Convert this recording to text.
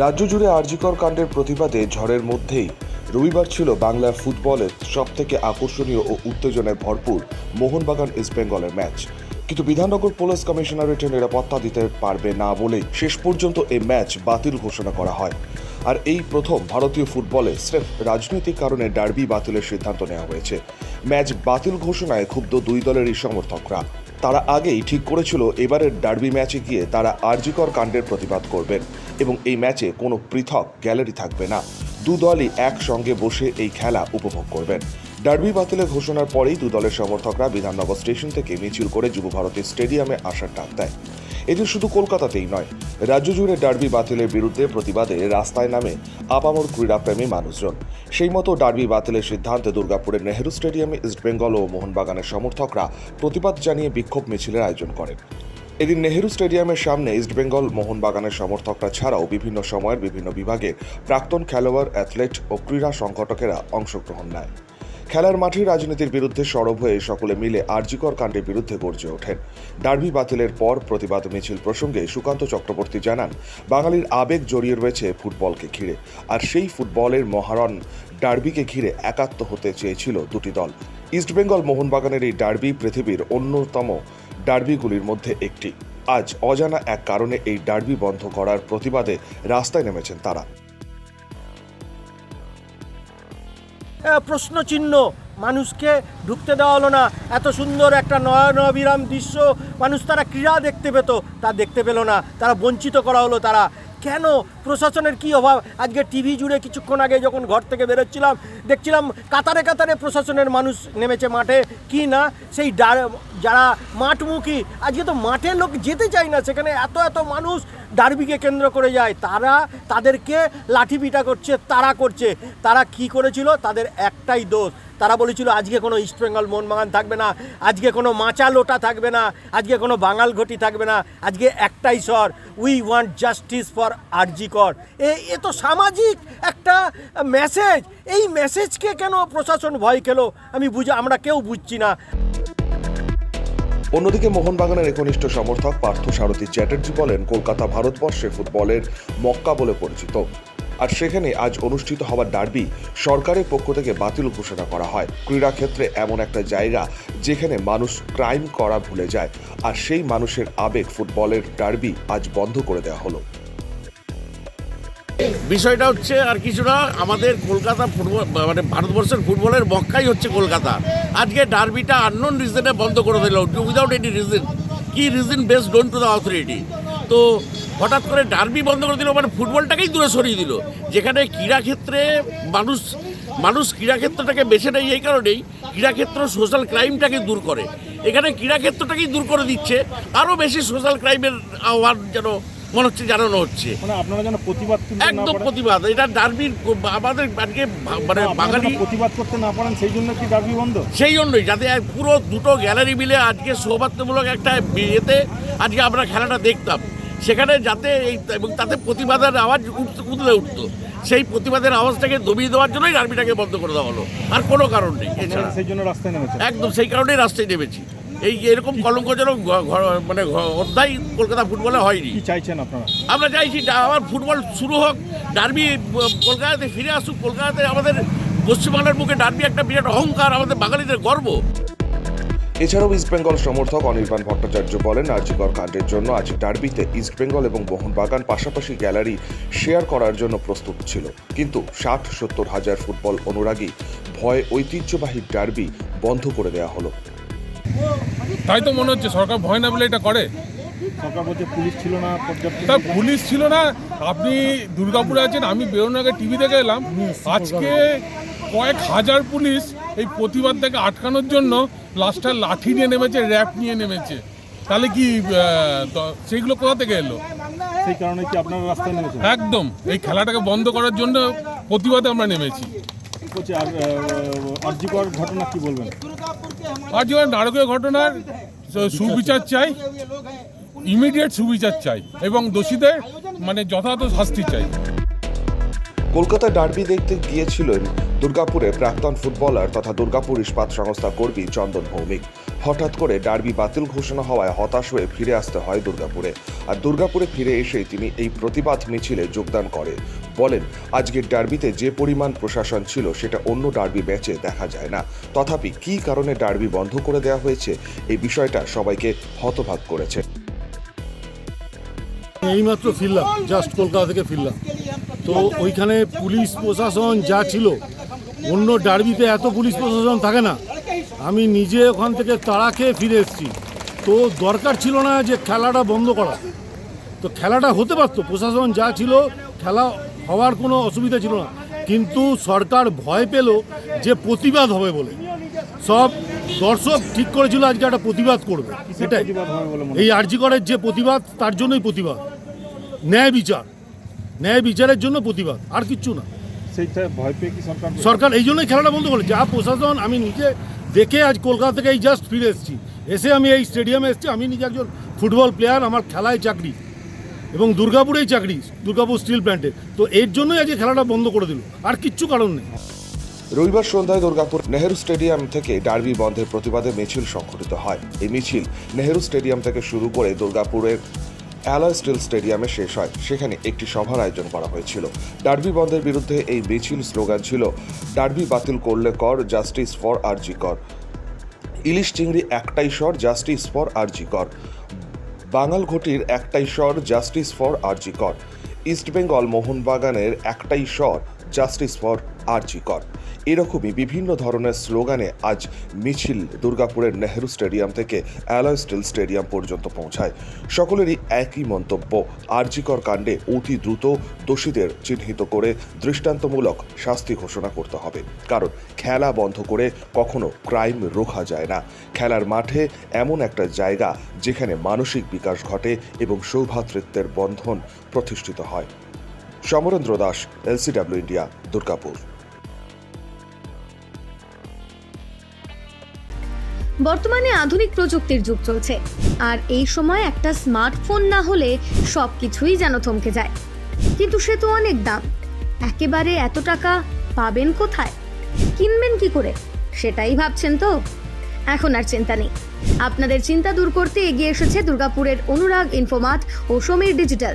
রাজ্য জুড়ে আরজিকর কাণ্ডের প্রতিবাদে ঝড়ের মধ্যেই রবিবার ছিল বাংলা ফুটবলের সব থেকে আকর্ষণীয় ও উত্তেজনায় ভরপুর মোহনবাগান ইস্টবেঙ্গলের ম্যাচ। কিন্তু বিধাননগর পুলিশ কমিশনারেটে নিরাপত্তা দিতে পারবে না বলেই শেষ পর্যন্ত এই ম্যাচ বাতিল ঘোষণা করা হয়। আর এই প্রথম ভারতীয় ফুটবলে স্রেফ রাজনৈতিক কারণে ডার্বি বাতিলের সিদ্ধান্ত নেওয়া হয়েছে। ম্যাচ বাতিল ঘোষণায় ক্ষুব্ধ দুই দলেরই সমর্থকরা। তারা আগেই ঠিক করেছিল এবারের ডার্বি ম্যাচে গিয়ে তারা আরজিকর কাণ্ডের প্রতিবাদ করবেন এবং এই ম্যাচে কোনো পৃথক গ্যালারি থাকবে না। দু দলই একসঙ্গে বসে এই খেলা উপভোগ করবেন। ডার্বি বাতিলের ঘোষণার পরেই দু দলের সমর্থকরা বিধাননগর স্টেশন থেকে মিছিল করে যুব ভারতী স্টেডিয়ামে আসার ডাক দেয়। এদিন শুধু কলকাতাতেই নয়, রাজ্য জুড়ে ডার্বি বাতিলের বিরুদ্ধে প্রতিবাদে রাস্তায় নামে আপামর ক্রীড়াপ্রেমী মানুষজন। সেই মতো ডার্বি বাতিলের সিদ্ধান্তে দুর্গাপুরের নেহেরু স্টেডিয়ামে ইস্টবেঙ্গল ও মোহনবাগানের সমর্থকরা প্রতিবাদ জানিয়ে বিক্ষোভ মিছিলের আয়োজন করেন। এদিন নেহেরু স্টেডিয়ামের সামনে ইস্টবেঙ্গল মোহনবাগানের সমর্থকরা ছাড়াও বিভিন্ন সময়ের বিভিন্ন বিভাগের প্রাক্তন খেলোয়াড়, অ্যাথলেট ও ক্রীড়া সংগঠকেরা অংশগ্রহণ নেয়। খেলার মাঠে রাজনীতির বিরুদ্ধে সরব হয়ে সকলে মিলে আরজিকর কাণ্ডের বিরুদ্ধে গর্জে ওঠেন। ডার্বি বাতিলের পর প্রতিবাদ মিছিল প্রসঙ্গে সুকান্ত চক্রবর্তী জানান, বাঙালির আবেগ জড়িয়ে রয়েছে ফুটবলকে ঘিরে। আর সেই ফুটবলের মহারণ ডার্বিকে ঘিরে একাত্ম হতে চেয়েছিল দুটি দল। ইস্টবেঙ্গল মোহনবাগানের এই ডার্বি পৃথিবীর অন্যতম ডার্বিগুলির মধ্যে একটি। আজ অজানা এক কারণে এই ডার্বি বন্ধ করার প্রতিবাদে রাস্তায় নেমেছেন তারা। প্রশ্ন চিহ্ন মানুষকে ঢুকতে দেওয়া হলো না। এত সুন্দর একটা নয়নবিরাম দৃশ্য। মানুষ তারা ক্রীড়া দেখতে পেত, তা দেখতে পেল না। তারা বঞ্চিত করা হলো তারা। কেন? প্রশাসনের কি অভাব? আজকে টিভি জুড়ে কিছুক্ষণ আগে যখন ঘর থেকে বেরোচ্ছিলাম, দেখছিলাম কাতারে কাতারে প্রশাসনের মানুষ নেমেছে মাঠে। কি না? সেই যারা মাঠমুখী। আজকে তো মাঠে লোক যেতে চায় না। সেখানে এত এত মানুষ ডার্বিকে কেন্দ্র করে যায়। তারা তাদেরকে লাঠি পিটা করছে তারা করছে। তারা কি করেছিল? তাদের একটাই দোষ। তারা বলেছিল, আজকে কোনো ইস্টবেঙ্গল মোহনবাগান থাকবে না। আজকে কোনো মাচা লোটা থাকবে না। আজকে কোনো বাঙাল ঘটি থাকবে না। আজকে একটাই স্বর we want justice for R G Kar এ এ তো সামাজিক একটা মেসেজ এই মেসেজকে কেন প্রশাসন ভয় খেলো? আমি বুঝে, আমরা কেউ বুঝছি না। অন্যদিকে মোহনবাগানের একনিষ্ঠ সমর্থক পার্থ সারথী চ্যাটার্জি বলেন, কলকাতা ভারতবর্ষে ফুটবলের মক্কা বলে পরিচিত। আর সেখানে আজ অনুষ্ঠিত হওয়ার ডার্বি সরকারের পক্ষ থেকে বাতিল ঘোষণা করা হয়। ক্রীড়া ক্ষেত্রে এমন একটা জায়গা যেখানে মানুষ ক্রাইম করা ভুলে যায়। আর সেই মানুষের আবেগ ফুটবলের ডার্বি আজ বন্ধ করে দেওয়া হলো। বিষয়টা হচ্ছে আর কিছু না, আমাদের কলকাতা ফুটবল মানে ভারতবর্ষের ফুটবলের মক্কাই হচ্ছে কলকাতা। আজকে ডার্বিটা আননোন রিজনে বন্ধ করে দিল উইদাউট এনি রিজন কি reason based on to the authority তো হঠাৎ করে ডার্বি বন্ধ করে দিল মানে ফুটবলটাকেই দূরে সরিয়ে দিল। যেখানে ক্রীড়াক্ষেত্রে মানুষ মানুষ ক্রীড়াক্ষেত্রটাকে বেছে নেয় এই কারণেই, ক্রীড়াক্ষেত্র সোশ্যাল ক্রাইমটাকে দূর করে। এখানে ক্রীড়াক্ষেত্রটাকেই দূর করে দিচ্ছে, আরও বেশি সোশ্যাল ক্রাইমের আহ্বান যেন মনে হচ্ছে জানানো হচ্ছে। মানে আপনারা যেন প্রতিবাদ একদম প্রতিবাদ। এটা ডার্বির আমাদের আজকে মানে বাঙালি প্রতিবাদ করতে না পারেন সেই জন্য কি ডার্বি বন্ধ? সেই জন্যই যাতে পুরো দুটো গ্যালারি মিলে আজকে সৌহার্দ্যমূলক একটা বিয়েতে আজকে আমরা খেলাটা দেখতাম। সেখানে যাতে এই এবং তাতে প্রতিবাদের আওয়াজ উতলে উঠতো। সেই প্রতিবাদের আওয়াজটাকে দমিয়ে দেওয়ার জন্যই ডার্বিটাকে বন্ধ করে দেওয়া হলো। আর কোনো কারণ নেই এছাড়া। সেই জন্য রাস্তায় নেমেছেন? একদম সেই কারণেই রাস্তায় নেমেছি। এই এরকম কলঙ্কজনক মানে অধ্যায় কলকাতা ফুটবলে হয়নি। চাইছেন আপনারা? আমরা চাইছি ডা- আবার ফুটবল শুরু হোক ডার্বি কলকাতাতে ফিরে আসুক কলকাতাতে আমাদের পশ্চিমবাংলার বুকে ডার্বি একটা বিরাট অহংকার আমাদের বাঙালিদের গর্ব। এছাড়াও ইস্টবেঙ্গল সমর্থক অনির্বাণ ভট্টাচার্য বলেন আর্যিকর কাণ্ডের জন্য আজ ডার্বিতে ইস্টবেঙ্গল এবং মোহনবাগান পাশাপাশি গ্যালারি শেয়ার করার জন্য প্রস্তুত ছিল। কিন্তু ষাট সত্তর হাজার ফুটবল অনুরাগী ভয় ঐতিহ্যবাহী ডার্বি বন্ধ করে দেওয়া হলো। তাই তো মনে হচ্ছে সরকার ভয় না বলে এটা করে। সরকার বলছে পুলিশ ছিল না পর্যাপ্ত তা পুলিশ ছিল না আপনি দুর্গাপুরে আছেন আমি বেরোনোর আগে টিভি দেখে এলাম। আজকে কয়েক হাজার পুলিশ এই প্রতিবাদ থেকে আটকানোর জন্য লাস্টার লাঠি নিয়ে নেমেছে র্যাপ নিয়ে নেমেছে। তাহলে কি সেইগুলো কোথা থেকে এলো? সেই কারণে কি আপনারা রাস্তায় নেমেছেন? একদম এই খেলাটাকে বন্ধ করার জন্য প্রতিবাদে আমরা নেমেছি। আর ঘটনা কি বলবেন? আর যেমন নারকীয় ঘটনার সুবিচার চাই ইমিডিয়েট সুবিচার চাই এবং দোষীদের মানে যথাযথ শাস্তি চাই। কলকাতা ডার্বি দেখতে গিয়েছিলেন দুর্গাপুরে প্রাক্তন ফুটবলার তথা দুর্গাপুর ইস্পাত সংস্থা কর্মী চন্দন ভৌমিক। হঠাৎ করে ডার্বি বাতিল ঘোষণা হওয়ায় হতাশ হয়ে ফিরে আসতে হয় দুর্গাপুরে। আর দুর্গাপুরে ফিরে এসেই তিনি এই প্রতিবাদ মিছিলে যোগদান করে। বলেন, আজকের ডার্বিতে যে পরিমাণ প্রশাসন ছিল, সেটা অন্য ডার্বি ম্যাচে দেখা যায় না। তথাপি কী কারণে ডার্বি বন্ধ করে দেওয়া হয়েছে, এই বিষয়টা সবাইকে হতভাগ করেছে। এইমাত্র ফিরলাম জাস্ট কলকাতা থেকে ফিরলাম। তো ওইখানে পুলিশ, প্রশাসন যা ছিল অন্য ডার্বিতে এত পুলিশ প্রশাসন থাকে না। আমি নিজে ওখান থেকে তাড়া খেয়ে ফিরে এসেছি। তো দরকার ছিল না যে খেলাটা বন্ধ করা। তো খেলাটা হতে পারতো প্রশাসন যা ছিল খেলা হওয়ার কোনো অসুবিধা ছিল না। কিন্তু সরকার ভয় পেল যে প্রতিবাদ হবে বলে। সব দর্শক ঠিক করেছিল আজকে একটা প্রতিবাদ করবে। সেটাই এই আরজিকরের যে প্রতিবাদ তার জন্যই প্রতিবাদ। ন্যায় বিচার। ন্যায় বিচারের জন্য প্রতিবাদ। আর কিচ্ছু না। সেইটা ভয় পেয়ে কি সরকার সরকার এই জন্যই খেলাটা বন্ধ করে যা প্রশাসন আমি নিজে দেখে আজ কলকাতা থেকে এই জাস্ট ফিরে এসেছি। এসে আমি এই স্টেডিয়ামে এসেছি। আমি নিজে একজন ফুটবল প্লেয়ার আমার খেলায় চাকরি। এবং দুর্গাপুরেই চাকরি দুর্গাপুর স্টিল প্ল্যান্টে তো এর জন্যই আজকে খেলাটা বন্ধ করে দিল। আর কিচ্ছু কারণ নেই। রবিবার সন্ধ্যায় দুর্গাপুর নেহেরু স্টেডিয়াম থেকে ডার্বি বন্ধের প্রতিবাদে মিছিল সংঘটিত হয়। এই মিছিল নেহেরু স্টেডিয়াম থেকে শুরু করে দুর্গাপুরের অ্যালয় স্টিল স্টেডিয়ামে শেষ হয়। সেখানে একটি সভার আয়োজন করা হয়েছিল। ডার্বি বন্ধের বিরুদ্ধে এই মিছিল স্লোগান ছিল, ডার্বি বাতিল করলে কর, জাস্টিস ফর আরজি কর। ইলিশ চিংড়ি একটাই স্বর, জাস্টিস ফর আরজি কর। বাঙাল ঘটির একটাই স্বর, জাস্টিস ফর আরজি কর। ইস্টবেঙ্গল মোহনবাগানের একটাই স্বর জাস্টিস ফর আরজি কর এরকমই বিভিন্ন ধরনের স্লোগানে আজ মিছিল দুর্গাপুরের নেহেরু স্টেডিয়াম থেকে অ্যালয় স্টিল স্টেডিয়াম পর্যন্ত পৌঁছায়। সকলেরই একই মন্তব্য আরজিকর কাণ্ডে অতি দ্রুত দোষীদের চিহ্নিত করে দৃষ্টান্তমূলক শাস্তি ঘোষণা করতে হবে। কারণ খেলা বন্ধ করে কখনো ক্রাইম রোখা যায় না। খেলার মাঠে এমন একটা জায়গা যেখানে মানসিক বিকাশ ঘটে এবং সৌভাতৃত্বের বন্ধন প্রতিষ্ঠিত হয়। Samarendra Das, LCW India, Durgapur. বর্তমানে আধুনিক প্রযুক্তির যুগ চলছে, আর এই সময় একটা স্মার্টফোন না হলে সব কিছুই যেন থমকে যায়। কিন্তু সে তো অনেক দাম, একেবারে এত টাকা পাবেন কোথায়? কিনবেন কি করে? সেটাই ভাবছেন তো? এখন আর চিন্তা নেই। আপনাদের চিন্তা দূর করতে এগিয়ে এসেছে দুর্গাপুরের অনুরাগ, ইনফোমার্ট ও সমীর ডিজিটাল।